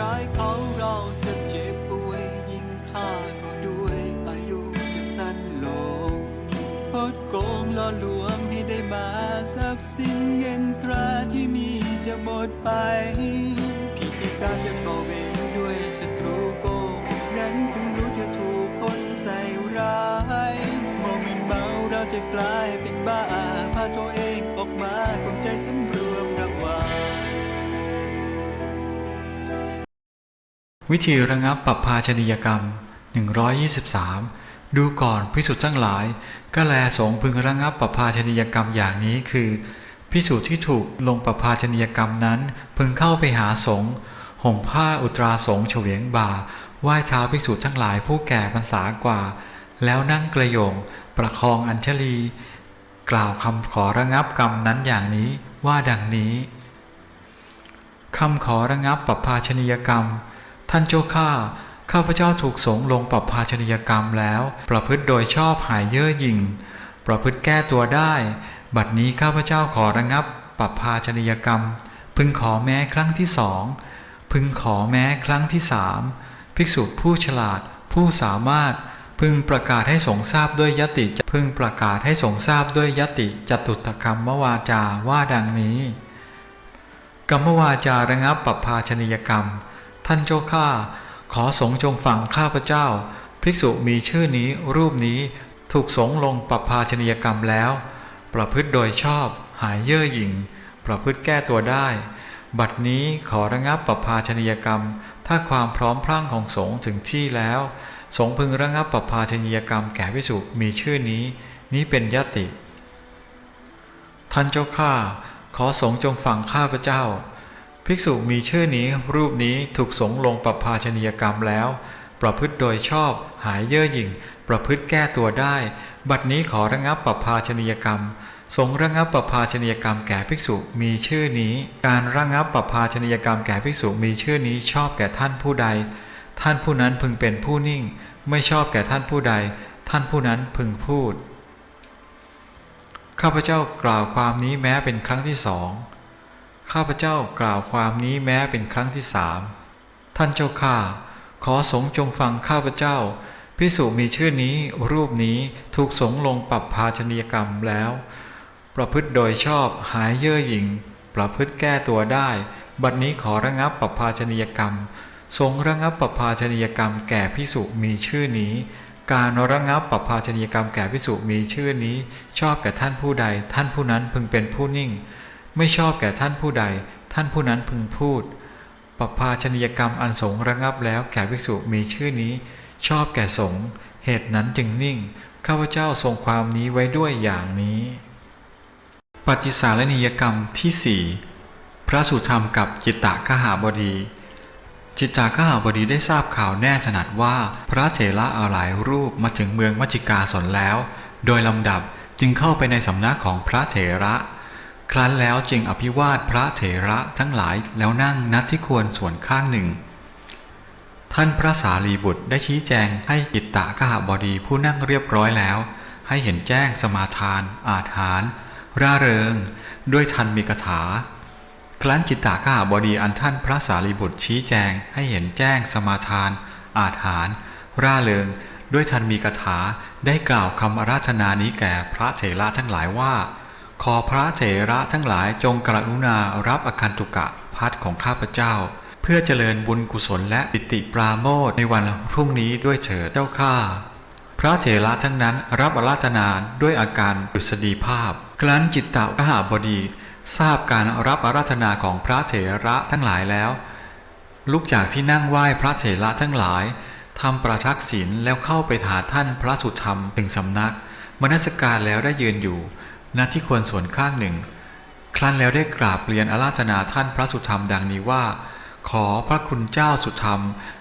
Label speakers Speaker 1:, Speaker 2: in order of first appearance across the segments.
Speaker 1: ร้ายเขาเราจะเจ็บป่วยยิ่งฆ่าเขาด้วยอายุจะสั้นลงพดโกงล่อลวงให้ได้มาทรัพย์สินเงินตราที่มีจะหมดไปพิธีการจะก่อเวรด้วยศัตรูโกงนั้นเพิ่งรู้จะถูกคนใส่ร้ายโมเมนเมาเราจะกลายเป็น วิ
Speaker 2: ธีระงับปรับภาชนียกรรม 123 ดูก่อนพิสุทธ์ทั้งหลายก็แลสงพึงระงับปรับภาชนียกรรมอย่างนี้คือพิสูจน์ที่ถูกลงปรับภาชนียกรรมนั้น พึงเข้าไปหาสงฆ์ห่มผ้าอุตราสงฆ์เฉวียงบ่าไหว้เท้าภิกษุทั้งหลายผู้แก่พรรษากว่า แล้วนั่งกระโยง ประคองอัญชลี กล่าวคำขอระงับกรรมนั้นอย่างนี้ว่าดังนี้คำขอระงับปรับภาชนียกรรม ท่านเจ้าข้าข้าพเจ้าถูกสงลงปรับภาชนียกรรมแล้ว ประพฤติโดยชอบหายเย่อหยิ่ง ประพฤติแก้ตัวได้ บัดนี้ข้าพเจ้าขอระงับปรับภาชนียกรรม พึงขอแม้ครั้งที่สอง พึงขอแม้ครั้งที่สามภิกษุผู้ฉลาด ผู้สามารถ พึงประกาศให้สงทราบด้วยยติพึงประกาศให้สงทราบด้วยยติจตุตกรรมวาจาว่าดังนี้ กรรมวาจาระงับปรับภาชนียกรรม ท่านเจ้าข้าขอสงฆ์จงฟังข้าพเจ้า ภิกษุมีชื่อนี้รูปนี้ถูกสงฆ์ลงปรับภาชนียกรรมแล้ว ประพฤติโดยชอบ หายเย่อหยิ่ง ประพฤติแก้ตัวได้ บัดนี้ขอระงับปรับภาชนียกรรม ถ้าความพร้อมพรั่งของสงฆ์ถึงที่แล้ว สงฆ์พึงระงับปรับภาชนียกรรมแก่ภิกษุมีชื่อนี้ นี้เป็นยติ ท่านเจ้าข้าขอสงฆ์จงฟังข้าพเจ้า ภิกษุมีชื่อนี้รูปนี้ถูกสงลงปรับภาชนียกรรมแล้ว ประพฤติโดยชอบ หายเย่อหยิ่ง ประพฤติแก้ตัวได้ บัดนี้ขอระงับปรับภาชนียกรรม สงระงับปรับภาชนียกรรมแก่ภิกษุมีชื่อนี้ การระงับปรับภาชนียกรรมแก่ภิกษุมีชื่อนี้ชอบแก่ท่านผู้ใด ท่านผู้นั้นพึงเป็นผู้นิ่ง ไม่ชอบแก่ท่านผู้ใด ท่านผู้นั้นพึงพูดข้าพเจ้ากล่าวความนี้แม้เป็นครั้งที่สอง ข้าพเจ้ากล่าวความนี้แม้เป็นครั้งที่สามท่านเจ้าข้าขอสงฆ์จงฟังข้าพเจ้าพิสุมีชื่อนี้รูปนี้ถูกสงฆ์ลงปรับภาชนียกรรมแล้ว ประพฤติโดยชอบหายเย่อหยิ่งประพฤติแก้ตัวได้ บัดนี้ขอระงับปรับภาชนียกรรม สงฆ์ระงับปรับภาชนียกรรมแก่พิสุมีชื่อนี้ การระงับปรับภาชนียกรรมแก่พิสุมีชื่อนี้ ชอบแก่ท่านผู้ใด ท่านผู้นั้นพึงเป็นผู้นิ่ง ไม่ชอบแก่ท่านผู้ใด ท่านผู้นั้นพึงพูดปภาชนียกรรมอันสงระงับแล้วแก่ภิกษุมีชื่อนี้ ชอบแก่สงเหตุนั้นจึงนิ่ง ข้าพเจ้าทรงความนี้ไว้ด้วยอย่างนี้ ปฏิสารณียกรรมที่สี่พระสุธรรมกับจิตตะขหาบดี จิตตากหาบดีได้ทราบข่าวแน่ถนัดว่าพระเถระอาหลายรูปมาถึงเมืองมัจจิกาสนแล้ว โดยลำดับจึงเข้าไปในสำนักของพระเถระ ครั้นแล้วจึงอภิวาทพระเถระทั้งหลายแล้วนั่งนัดที่ควรส่วนข้างหนึ่ง ท่านพระสารีบุตรได้ชี้แจงให้จิตตะกหบดีผู้นั่งเรียบร้อยแล้ว ให้เห็นแจ้งสมาทาน อาจหารร่าเริง ด้วยทันมีกถา ครั้นจิตตาข้าบดีอันท่านพระสารีบุตรชี้แจงให้เห็นแจ้งสมาทาน อาจหารร่าเริง ด้วยทันมีกถาได้กล่าวคำอาราธนานี้แก่พระเถระทั้งหลายว่า ขอพระเถระทั้งหลายจงกรุณารับอคันตุกะพัดของข้าพเจ้า เพื่อเจริญบุญกุศลและปิติปราโมทในวันพรุ่งนี้ด้วยเถิดเจ้าข้าพระเถระทั้งนั้นรับอาราธนาด้วยอาการดุษฎีภาพ ครั้นจิตตะกหาบดี ทราบการรับอาราธนาของพระเถระทั้งหลายแล้ว ลุกจากที่นั่งไหว้พระเถระทั้งหลายทำประทักษิณแล้วเข้าไปหาท่านพระสุธรรมถึงสำนัก มนสการแล้วได้ยืนอยู่ ณที่ควรส่วนข้างหนึ่ง ครั้นแล้วได้กราบเรียนอาราธนาท่านพระสุธรรมดังนี้ว่า ขอพระคุณเจ้าสุธรรม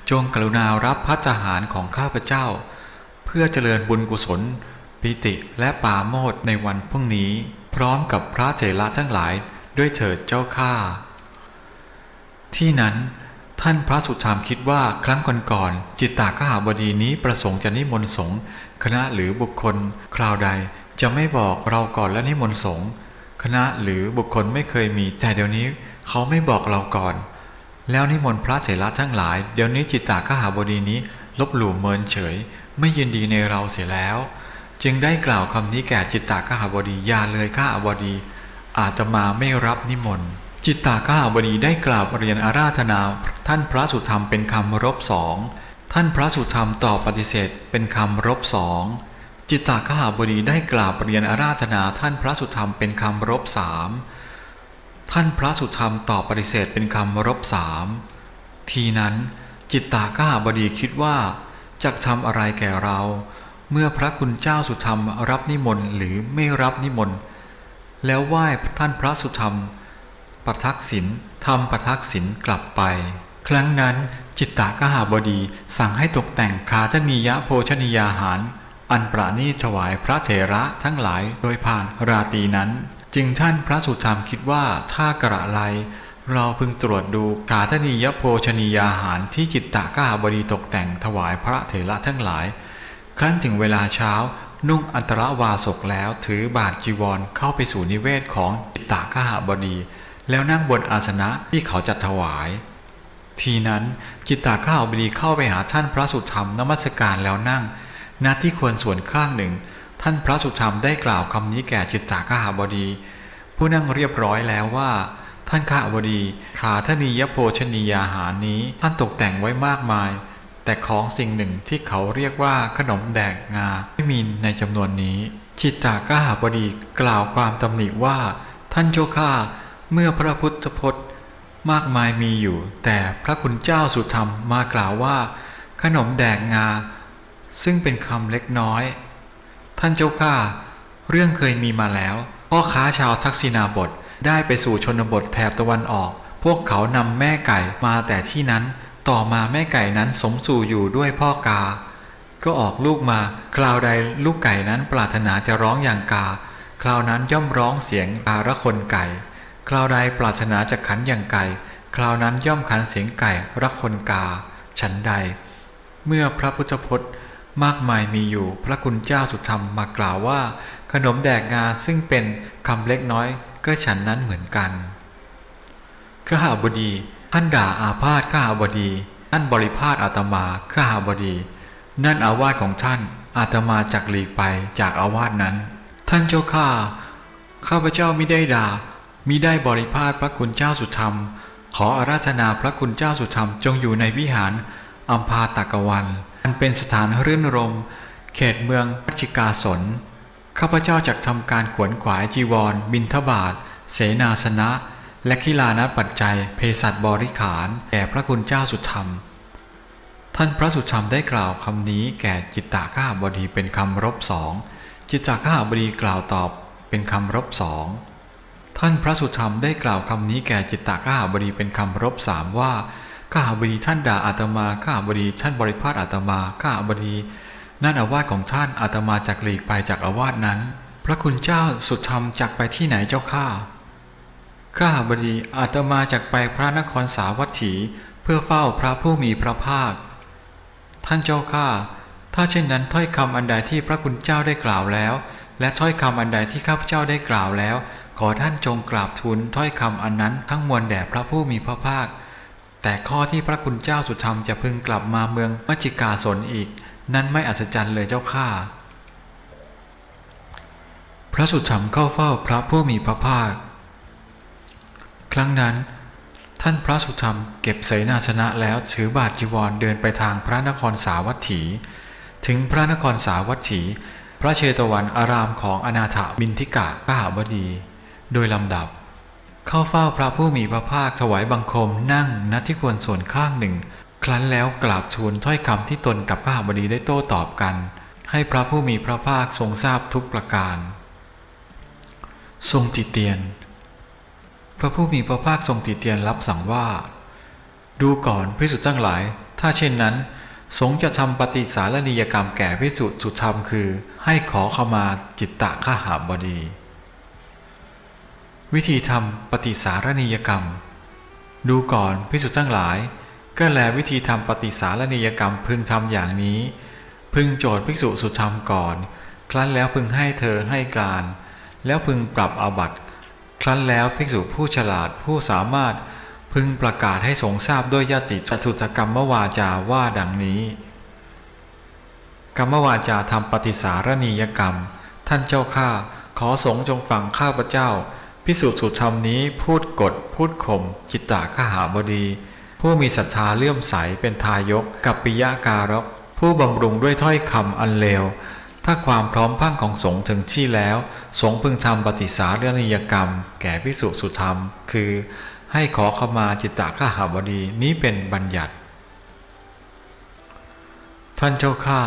Speaker 2: จงกรุณารับพัฒหารของข้าพเจ้า เพื่อเจริญบุญกุศล ปิติและปาโมดในวันพรุ่งนี้ พร้อมกับพระเถระทั้งหลายด้วยเถิดเจ้าข้าที่นั้น ท่านพระสุธรรมคิดว่าครั้งก่อนๆจิตตากหาบดีนี้ประสงค์จะนิมนต์สงฆ์คณะหรือบุคคล คราวใดจะไม่บอกเราก่อนและนิมนต์สงฆ์คณะหรือบุคคลไม่เคยมี แต่เดี๋ยวนี้เขาไม่บอกเราก่อน แล้วนิมนต์พระเถระทั้งหลาย เดี๋ยวนี้จิตตากหาบดีนี้ ลบหลู่เมินเฉย ไม่ยินดีในเราเสียแล้ว จึงได้กล่าวคำนี้แก่จิตตากหาบดีอย่าเลยข้าบดี อาตมาไม่รับนิมนต์ จิตตากหาบดีได้กล่าวเรียนอาราธนา ท่านพระสุธรรมเป็นคำรบสองท่านพระสุธรรมตอบปฏิเสธเป็นคำรบสองจิตตากหาบดีได้กล่าวเรียนอาราธนา ท่านพระสุธรรมเป็นคำรบสามท่านพระสุธรรมตอบปฏิเสธเป็นคำรบสามทีนั้นจิตตากหาบดีคิดว่าจะทำอะไรแก่เรา เมื่อพระคุณเจ้าสุธรรมรับนิมนต์หรือไม่รับนิมนต์แล้วไหว้ท่านพระสุธรรม ประทักษิณทำประทักษิณกลับไป ครั้งนั้นจิตตากหาบดีสั่งให้ตกแต่งคาทนียโภชนียาหาร อันประณีถวายพระเถระทั้งหลายโดยผ่านราตรีนั้น จึงท่านพระสุธรรมคิดว่าถ้ากระไร เราพึงตรวจดูกาธนียโภชนียาหารที่จิตตากหาบดีตกแต่งถวายพระเถระทั้งหลาย ครั้นถึงเวลาเช้านุ่งอันตรวาสกแล้วถือบาทจีวรเข้าไปสู่นิเวศของจิตตากหาบดี แล้วนั่งบนอาสนะที่เขาจัดถวาย ทีนั้นจิตตากหาบดีเข้าไปหาท่านพระสุธรรมนมัสการแล้วนั่งณที่ควรส่วนข้างหนึ่ง ท่านพระสุธรรมได้กล่าวคำนี้แก่จิตตากหาบดี ผู้นั่งเรียบร้อยแล้วว่า ท่านข้าบดีขาธนียโภชนียาหารนี้ท่านตกแต่งไว้มากมาย แต่ของสิ่งหนึ่งที่เขาเรียกว่าขนมแดกงาไม่มีในจำนวนนี้ จิตตากหาบดีกล่าวความตำหนิว่า ท่านเจ้าข้า เมื่อพระพุทธพจน์มากมายมีอยู่ แต่พระคุณเจ้าสุธรรมมากล่าวว่า ขนมแดกงา ซึ่งเป็นคำเล็กน้อย ท่านเจ้าข้าเรื่องเคยมีมาแล้วพ่อค้าชาวทักษิณาบทได้ไปสู่ชนบทแถบตะวันออก พวกเขานำแม่ไก่มาแต่ที่นั้น ต่อมาแม่ไก่นั้นสมสู่อยู่ด้วยพ่อกา ก็ออกลูกมาคราวใดลูกไก่นั้นปรารถนาจะร้องอย่างกา คราวนั้นย่อมร้องเสียงการะคนไก่ คราวใดปรารถนาจะขันอย่างไก่ คราวนั้นย่อมขันเสียงไก่รักคนกา ฉันใด เมื่อพระพุทธพจน์มากมายมีอยู่ พระคุณเจ้าสุธรรมมากล่าวว่า ขนมแดกงาซึ่งเป็นคำเล็กน้อย ก็ฉันนั้นเหมือนกันข้าบดี ท่านด่าอาพาธข้าบดี ท่านบริพาทอาตมาข้าบดี นั่นอาวาสของท่านอาตมาจักหลีกไปจากอาวาสนั้น ท่านเจ้าข้าข้าพเจ้าไมิได้ด่า มิได้บริพาทพระคุณเจ้าสุธรรม ขออาราธนาพระคุณเจ้าสุธรรมจงอยู่ในวิหารอัมพาตากวัน อันเป็นสถานรื่นรม เขตเมืองพัชิกาสน ข้าพเจ้าจักทำการขวนขวายจีวร บินทบาท เสนาสนะ และคิลานะปัจจัย เภสัชบริขารแก่พระคุณเจ้าสุธรรม ท่านพระสุธรรมได้กล่าวคำนี้แก่จิตตาข้าบดีเป็นคำรบสองจิตตาข้าบดีกล่าวตอบเป็นคำรบสอง ท่านพระสุธรรมได้กล่าวคำนี้แก่จิตตาข้าบดีเป็นคำรบสามว่าข้าบดีท่านด่าอาตมาข้าบดีท่านบริพาทอาตมาข้าบดี นั่นอาวาสของท่านอาตมาจักหลีกไปจากอาวาสนั้น พระคุณเจ้าสุธรรมจักไปที่ไหนเจ้าข้าข้าบดีอาตมาจากไปพระนครสาวัตถี เพื่อเฝ้าพระผู้มีพระภาค ท่านเจ้าข้าถ้าเช่นนั้นถ้อยคำอันใดที่พระคุณเจ้าได้กล่าวแล้ว และถ้อยคำอันใดที่ข้าพเจ้าได้กล่าวแล้ว ขอท่านจงกราบทูลถ้อยคำอันนั้นทั้งมวลแด่พระผู้มีพระภาค แต่ข้อที่พระคุณเจ้าสุธรรมจะพึงกลับมาเมืองมัจจิกาสนอีก นั้นไม่อัศจรรย์เลยเจ้าข้าพระสุธรรมเข้าเฝ้าพระผู้มีพระภาค ครั้งนั้น ท่านพระสุธรรมเก็บเสนาสนะแล้วถือบาทจีวรเดินไปทางพระนครสาวัตถี ถึงพระนครสาวัตถี พระเชตวันอารามของอนาถบินทิกะป้าบดี โดยลำดับ เข้าเฝ้าพระผู้มีพระภาคถวายบังคมนั่งณที่ควรส่วนข้างหนึ่ง ครั้นแล้วกราบทูลถ้อยคำที่ตนกับข้าบดีได้โต้ตอบกัน ให้พระผู้มีพระภาคทรงทราบทุกประการ ทรงติเตียน พระผู้มีพระภาคทรงติเตียนรับสั่งว่า ดูก่อนพิสุทธ์ทั้งหลาย ถ้าเช่นนั้นสงจะทำปฏิสารณียกรรมแก่พิสุทธ์สุธรรมคือ ให้ขอขามาจิตตะข้าหาบดี วิธีทำปฏิสารณียกรรม ดูก่อนพิสุทธ์ทั้งหลาย ก็แลวิธีทำปฏิสารณียกรรมพึงทำอย่างนี้ พึงโจทย์ภิกษุสุธรรมก่อน ครั้นแล้วพึงให้เธอให้การ แล้วพึงปรับอาบัติ ครั้นแล้วภิกษุผู้ฉลาดผู้สามารถพึงประกาศให้สงทราบด้วยยติจตุตกรรมวาจาว่าดังนี้ กรรมวาจาทำปฏิสารณียกรรม ท่านเจ้าข้าขอสงฆ์จงฟังข้าพเจ้า พิสูจน์สุธรรมนี้พูดกด พูดข่มจิตตะขหาบดี ผู้มีศรัทธาเลื่อมใสเป็นทายกกับปิยาการก ผู้บำรุงด้วยถ้อยคำอันเลว ถ้าความพร้อมพั่งของสงฆ์ถึงที่แล้ว สงฆ์พึงทำปฏิสารณียกรรม แก่พิสุสุธรรม คือ ให้ขอขมาจิตตะขหาบดีนี้เป็นบัญญัติ ท่านเจ้าข้า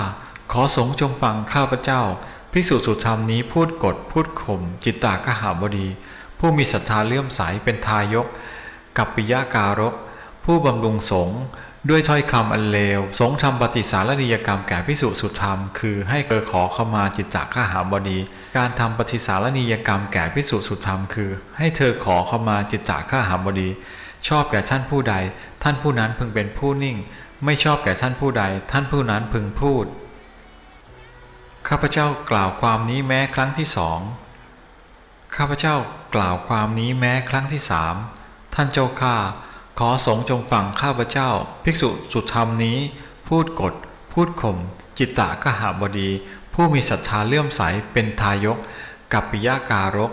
Speaker 2: ขอสงฆ์จงฟังข้าพเจ้าพิสุสุธรรมนี้พูดกดพูดข่มจิตตากหาบดี ผู้มีศรัทธาเลื่อมใสเป็นทายก กับปิยาการก ผู้บำรุงสงฆ์ด้วยถ้อยคำอันเลว สงฆ์ทำปฏิสารณียกรรมแก่พิสุสุธรรม คือให้เกอขอขมาจิตตากข้าหาบดี การทำปฏิสารณียกรรมแก่พิสุสุธรรม คือ ให้เธอขอขมาจิตตากข้าหาบดี ชอบแก่ท่านผู้ใด ท่านผู้นั้นพึงเป็นผู้นิ่ง ไม่ชอบแก่ท่านผู้ใด ท่านผู้นั้นพึงพูด ข้าพเจ้ากล่าวความนี้แม้ครั้งที่สอง ข้าพเจ้ากล่าวความนี้แม้ครั้งที่สามท่านเจ้าข้าขอสงฆ์จงฟังข้าพเจ้า ภิกษุสุธรรมนี้ พูดกด พูดข่มจิตตะกหาบดี ผู้มีศรัทธาเลื่อมใสเป็นทายก กับปิยาการก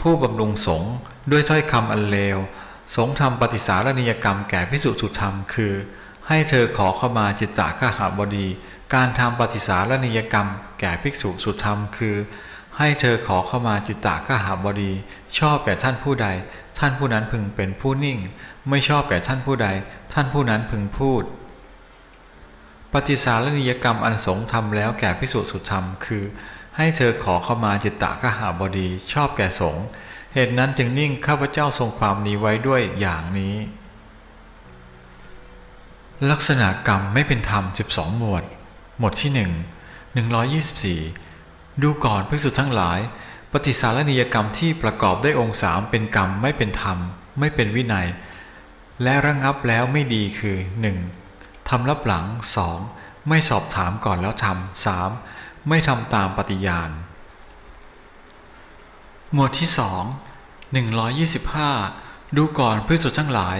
Speaker 2: ผู้บำรุงสงฆ์ด้วยถ้อยคำอันเลว สงฆ์ทำปฏิสารณียกรรมแก่พิสุสุธรรมคือ ให้เธอขอเข้ามาจิตตะกหาบดี การทำปฏิสารณียกรรมแก่ภิกษุสุธรรมคือ ให้เธอขอเข้ามาจิตตะกหาบดีชอบแก่ท่านผู้ใด ท่านผู้นั้นพึงเป็นผู้นิ่ง ไม่ชอบแก่ท่านผู้ใด ท่านผู้นั้นพึงพูด ปฏิสารณียกรรมอันสงทำแล้วแก่พิสุสุธรรม คือ ให้เธอขอเข้ามาจิตตะกหาบดี ชอบแก่สงเหตุนั้นจึงนิ่งข้าพเจ้าทรงความนี้ไว้ด้วยอย่างนี้ ลักษณะกรรมไม่เป็นธรรม 12 หมวด หมวดที่ 1 124 ดูก่อนภิกษุทั้งหลาย ปฏิสารณียกรรมที่ประกอบได้องค์สามเป็นกรรมไม่เป็นธรรม ไม่เป็นวินัย และระงับแล้วไม่ดีคือ 1. ทำรับหลัง 2. ไม่สอบถามก่อนแล้วทำ 3. ไม่ทำตามปฏิญาณ หมวดที่2 125 ดูก่อนภิกษุทั้งหลาย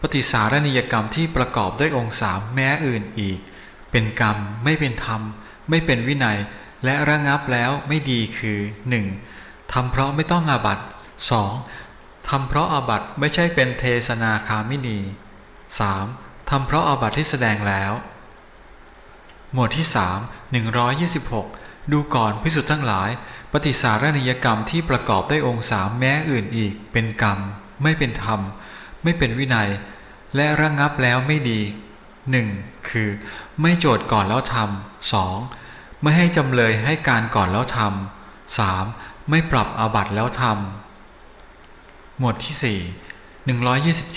Speaker 2: ปฏิสารณียกรรมที่ประกอบด้วยองค์สามแม้อื่นอีก เป็นกรรมไม่เป็นธรรม ไม่เป็นวินัย และระงับแล้วไม่ดีคือ 1. ทำเพราะไม่ต้องอาบัต 2. ทำเพราะอาบัตไม่ใช่เป็นเทศนาคามินี 3. ทำเพราะอาบัตที่แสดงแล้ว หมวดที่ 3 126 ดูก่อนพิสุทธ์ทั้งหลาย ปฏิสารณียกรรมที่ประกอบด้วยองค์สามแม้อื่นอีก เป็นกรรม ไม่เป็นธรรม ไม่เป็นวินัย และระงับแล้วไม่ดี 1. คือ ไม่โจทย์ก่อนแล้วทำ 2. ไม่ให้จำเลยให้การก่อนแล้วทำ 3. ไม่ปรับอาบัตแล้วทำหมวดที่4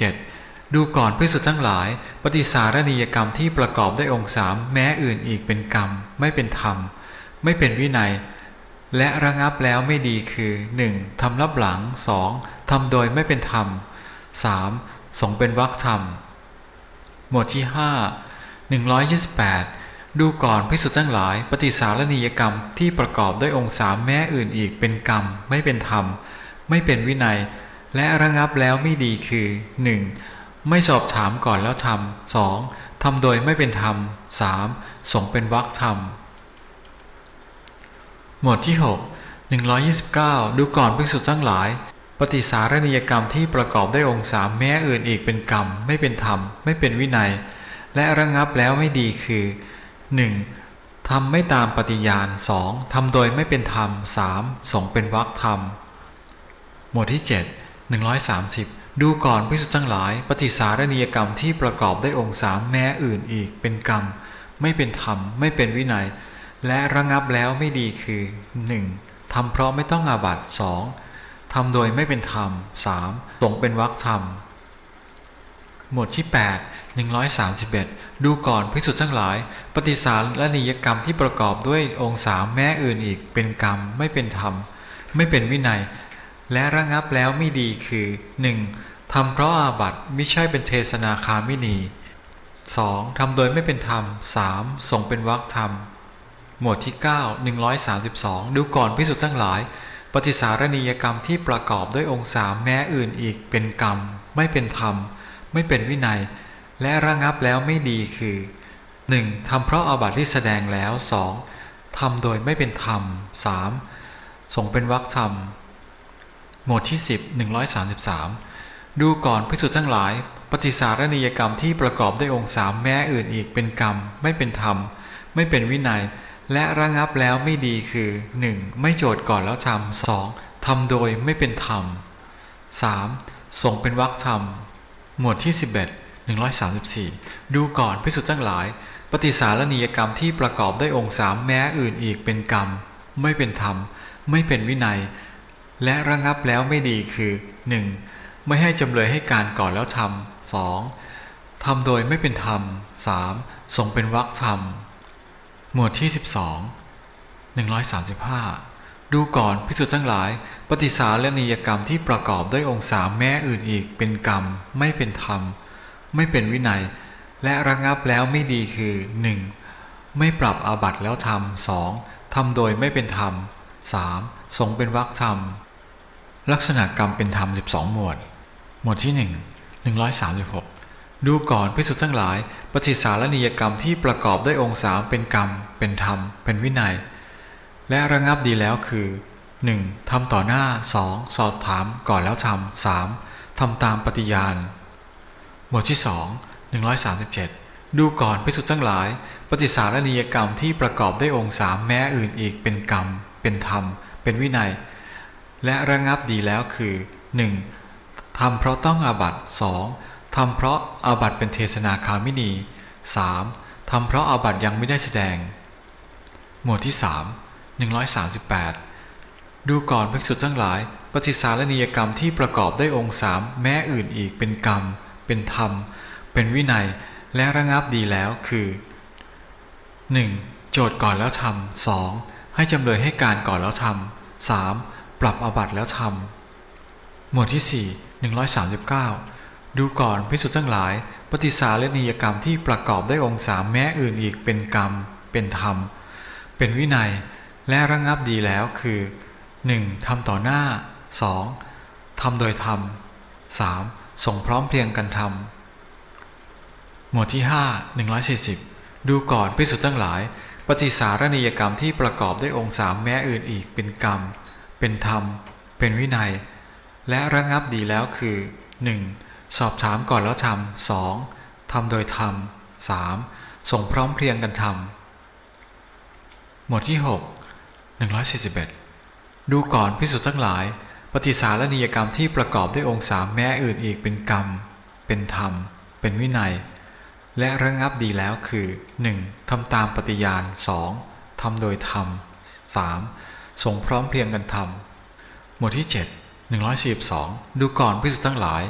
Speaker 2: 127ดูก่อนพิสุทธ์ทั้งหลาย ปฏิสารณียกรรมที่ประกอบด้วยองค์สามแม้อื่นอีกเป็นกรรม ไม่เป็นธรรม ไม่เป็นวินัย และระงับแล้วไม่ดีคือ 1. ทำรับหลัง 2. ทำโดยไม่เป็นธรรม 3. สงเป็นวักธรรม หมวดที่ 5 128 ดูก่อนพิสุทธ์ทั้งหลาย ปฏิสารณียกรรมที่ประกอบด้วยองค์สามแม้อื่นอีกเป็นกรรม ไม่เป็นธรรม ไม่เป็นวินัย และระงับแล้วไม่ดีคือ 1. ไม่สอบถามก่อนแล้วทำ 2. ทำโดยไม่เป็นธรรม 3. สงเป็นวักธรรม หมวดที่ 6 129 ดูก่อนภิกษุทั้งหลาย ปฏิสารณียกรรมที่ประกอบด้วยองค์สามแม้อื่นอีกเป็นกรรม ไม่เป็นธรรม ไม่เป็นวินัย และระงับแล้วไม่ดีคือ 1. ทำไม่ตามปฏิญาณ 2. ทำโดยไม่เป็นธรรม 3. สงเป็นวักธรรม หมวดที่ 7 130 ดูก่อนภิกษุทั้งหลาย ปฏิสารณียกรรมที่ประกอบได้องค์สามแม้อื่นอีก เป็นกรรม ไม่เป็นธรรม ไม่เป็นวินัย และระงับแล้วไม่ดีคือ 1. ทำเพราะไม่ต้องอาบัต 2. ทำโดยไม่เป็นธรรม 3. สงเป็นวักธรรม หมวดที่ 8 131 ดูก่อนภิกษุทั้งหลาย ปฏิสารณียกรรมที่ประกอบด้วยองค์สามแม้อื่นอีก เป็นกรรมไม่เป็นธรรม ไม่เป็นวินัย และระงับแล้วไม่ดีคือ 1. ทำเพราะอาบัติไม่ใช่เป็นเทศนาคามินี 2. ทำโดยไม่เป็นธรรม 3. ส่งเป็นวักธรรม หมวดที่ 9 132 ดูก่อนพิสุทธ์ทั้งหลาย ปฏิสารณียกรรมที่ประกอบด้วยองค์สามแม้อื่นอีก เป็นกรรมไม่เป็นธรรม ไม่เป็นวินัย และระงับแล้วไม่ดีคือ 1. ทำเพราะอาบัติที่แสดงแล้ว 2. ทำโดยไม่เป็นธรรม 3. ส่งเป็นวรรคธรรม หมวดที่ 10 133 ดูก่อนพิสุทธ์ทั้งหลาย ปฏิสารณียกรรมที่ประกอบด้วยองค์สามแม้อื่นอีกเป็นกรรม ไม่เป็นธรรม ไม่เป็นวินัย และระงับแล้วไม่ดีคือ 1. ไม่โจทย์ก่อนแล้วทำ 2. ทำโดยไม่เป็นธรรม 3. ส่งเป็นวรรคธรรม หมวดที่ 11 134 ดูก่อนพิสุทธ์ทั้งหลาย ปฏิสารณียกรรมที่ประกอบด้วยองค์สามแม้อื่นอีกเป็นกรรม ไม่เป็นธรรม ไม่เป็นวินัย และระงับแล้วไม่ดีคือ 1. ไม่ให้จำเลยให้การก่อนแล้วทำ 2. ทำโดยไม่เป็นธรรม 3. ส่งเป็นวรรคธรรม หมวดที่ 12 135 ดูก่อนพิสุทธ์ทั้งหลาย ปฏิสารณียกรรมที่ประกอบด้วยองค์สามแม้อื่นอีก เป็นกรรม ไม่เป็นธรรม ไม่เป็นวินัย และระงับแล้วไม่ดีคือ 1. ไม่ปรับอาบัติแล้วทำ 2. ทำโดยไม่เป็นธรรม 3. สงเป็นวรรคธรรม ลักษณะกรรมเป็นธรรม 12 หมวด หมวดที่ 1 136 ดูก่อนพิสุทธ์ทั้งหลาย ปฏิสารณียกรรมที่ประกอบด้วยองค์สามเป็นกรรม เป็นธรรม เป็นวินัย และระงับดีแล้วคือ 1. ทำต่อหน้า 2. สอบถามก่อนแล้วทำ 3. ทำตามปฏิญาณ หมวดที่ 2 137 ดูก่อนพิสุทธ์ทั้งหลาย ปฏิสารณียกรรมที่ประกอบด้วยองค์สามแม้อื่นอีกเป็นกรรม เป็นธรรม เป็นวินัย และระงับดีแล้วคือ 1. ทำเพราะต้องอาบัติ 2. ทำเพราะอาบัติเป็นเทศนาคามินี 3. ทำเพราะอาบัติยังไม่ได้แสดง หมวดที่ 3 138 ดูก่อนภิกษุทั้งหลาย ปฏิสารณียกรรมที่ประกอบได้องค์สามแม้อื่นอีกเป็นกรรม เป็นธรรม เป็นวินัย และระงับดีแล้วคือ 1. โจทย์ก่อนแล้วทำ 2. ให้จำเลยให้การก่อนแล้วทำ 3. ปรับอบัตแล้วทำหมวดที่ 4 139 ดูก่อนพิสุทธ์ทั้งหลาย ปฏิสารณียกรรมที่ประกอบได้องค์สามแม้อื่นอีกเป็นกรรม เป็นธรรม เป็นวินัย และระงับดีแล้วคือ 1. ทำต่อหน้า 2. ทำโดยธรรม 3. ส่งพร้อมเพรียงกันทำหมวดที่ 5 140 ดูก่อนพิสุทธ์ทั้งหลาย ปฏิสารณียกรรมที่ประกอบด้วยองค์สามแม้อื่นอีกเป็นกรรม เป็นธรรม เป็นวินัย และระงับดีแล้วคือ 1. สอบถามก่อนแล้วทำ 2. ทำโดยธรรม 3. ส่งพร้อมเพรียงกันทำหมวดที่ 6 141 ดูก่อนพิสุทธ์ทั้งหลาย ปฏิสารณียกรรมที่ประกอบด้วยองค์สามแม้อื่นอีกเป็นกรรม เป็นธรรม เป็นวินัย และระงับดีแล้วคือ 1. ทำตามปฏิญาณ 2. ทำโดยธรรม 3. ส่งพร้อมเพรียงกันทำหมวดที่ 7 142 ดูก่อนพิสุทธ์ทั้งหลาย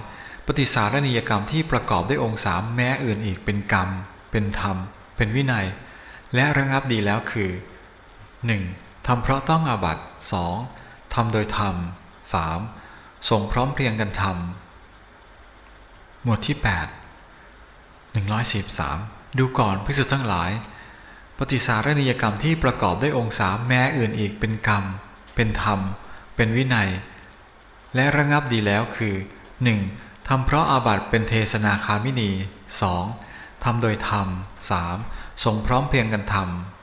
Speaker 2: ปฏิสารณียกรรมที่ประกอบด้วยองค์สามแม้อื่นอีกเป็นกรรม เป็นธรรม เป็นวินัย และระงับดีแล้วคือ 1. ทำเพราะต้องอาบัติ 2. ทำโดยธรรม 3. ส่งพร้อมเพรียงกันทำหมวดที่ 8 143 ดูก่อนพิสุทธ์ทั้งหลาย ปฏิสารณียกรรมที่ประกอบด้วยองค์สามแม้อื่นอีกเป็นกรรม เป็นธรรม เป็นวินัย และระงับดีแล้วคือ 1. ทำเพราะอาบัติเป็นเทศนาคามินี 2. ทำโดยธรรม 3. ส่งพร้อมเพรียงกันทำ